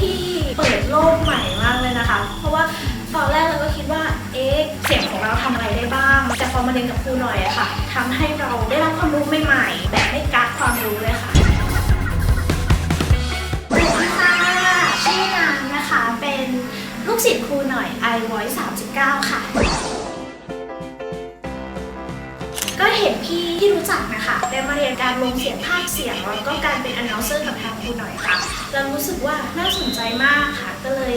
ที่เปิดโลกใหม่มากเลยนะคะ เพราะว่าตอนแรกเราก็คิดว่า เอ๊ะ เสียงของเราทำอะไรได้บ้าง แต่พอมาเรียนกับครูหน่อยอะค่ะทำให้เราได้รับความรู้ใหม่ๆ แบบไม่กักความรู้เลยค่ะสวัสดีค่ะชื่อนางนะคะ เป็นลูกศิษย์ครูหน่อย i voice 39 ค่ะ ก็เห็นพี่ที่รู้จักนะคะได้มาเรียนการลงเสียงภาคเสียงแล้วก็การเป็น announcer กับทางครูหน่อยค่ะ เรารู้สึกว่าน่าสนใจมากค่ะ ก็เลย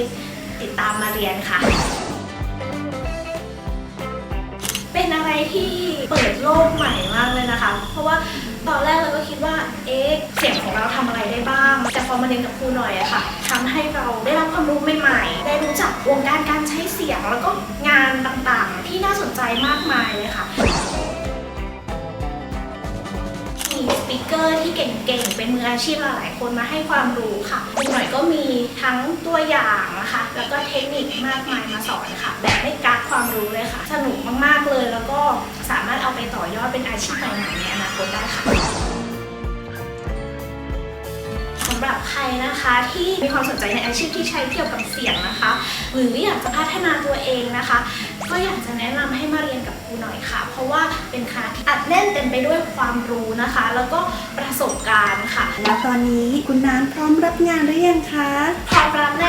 ติดตามมาเรียนค่ะ เป็นอะไรที่เปิดโลกใหม่มากเลยนะคะ เพราะว่าตอนแรกเราก็คิดว่า เอ๊ะ เสียงของเราทำอะไรได้บ้าง แต่พอมาเรียนกับครูหน่อยอะค่ะทำให้เราได้รับความรู้ใหม่ๆ ได้รู้จักวงการการใช้เสียงแล้วก็ สปิเกอร์ที่เก่งๆ เป็นมืออาชีพหลายๆคนมาให้ความรู้ค่ะคุณหน่อยก็มีทั้งตัวอย่างนะคะ แล้วก็เทคนิคมากมายมาสอนค่ะ แบบไม่กักความรู้เลยค่ะ สนุกมากๆเลย แล้วก็สามารถเอาไปต่อยอดเป็นอาชีพใหม่ๆในอนาคตได้ค่ะำหรับใครนะคะที่มีความสนใจในอาชีพที่ใช้เกี่ยวกับเสียงนะคะ หรืออยากจะพัฒนาตัวเองนะคะ ก็อยากจะแนะนำให้มาเรียนกับครูหน่อยค่ะ เพราะว่าเป็นคลาสที่อัดแน่นเต็มไปด้วยความรู้นะคะ แล้วก็ประสบการณ์ค่ะ แล้วตอนนี้คุณน้ำพร้อมรับงานหรือยังคะพร้อมรับแน่นอนค่ะ